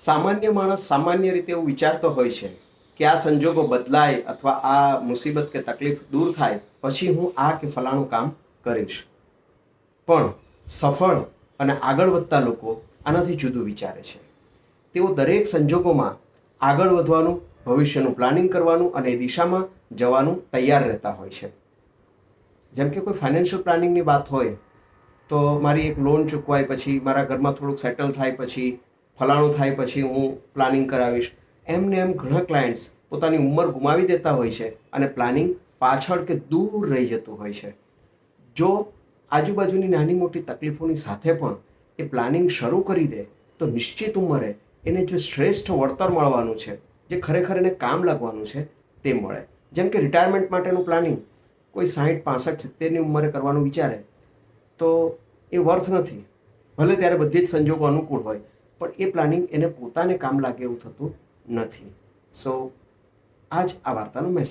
સામાન્ય માણસ સામાન્ય રીતે એવું વિચારતો હોય છે કે આ સંજોગો બદલાય અથવા આ મુસીબત કે તકલીફ દૂર થાય, પછી હું આ કે ફલાણું કામ કરીશ. પણ સફળ અને આગળ વધતા લોકો આનાથી જુદું વિચારે છે. તેઓ દરેક સંજોગોમાં આગળ વધવાનું, ભવિષ્યનું પ્લાનિંગ કરવાનું અને એ દિશામાં જવાનું તૈયાર રહેતા હોય છે. જેમ કે કોઈ ફાઇનાન્શિયલ પ્લાનિંગની વાત હોય, તો મારી એક લોન ચૂકવાય, પછી મારા ઘરમાં થોડુંક સેટલ થાય, પછી ફલાણું થાય પછી હું પ્લાનિંગ કરાવીશ. એમને એમ ઘણા ક્લાયન્ટ્સ પોતાની ઉંમર ગુમાવી દેતા હોય છે અને પ્લાનિંગ પાછળ કે દૂર રહી જતું હોય છે. જો આજુબાજુની નાની મોટી તકલીફોની સાથે પણ એ પ્લાનિંગ શરૂ કરી દે, તો નિશ્ચિત ઉંમરે એને જે શ્રેષ્ઠ વળતર મળવાનું છે, જે ખરેખર એને કામ લાગવાનું છે, તે મળે. જેમ કે રિટાયરમેન્ટ માટેનું પ્લાનિંગ કોઈ સાહીઠ પાસઠ, સિત્તેરની ઉંમરે કરવાનું વિચારે, તો એ વર્થ નથી. ભલે ત્યારે બધી જ સંજોગો અનુકૂળ હોય પણ એ પ્લાનિંગ એને પોતાને કામ લાગે એવું થતું નથી. સો આ જ આ વાર્તાનો મેસેજ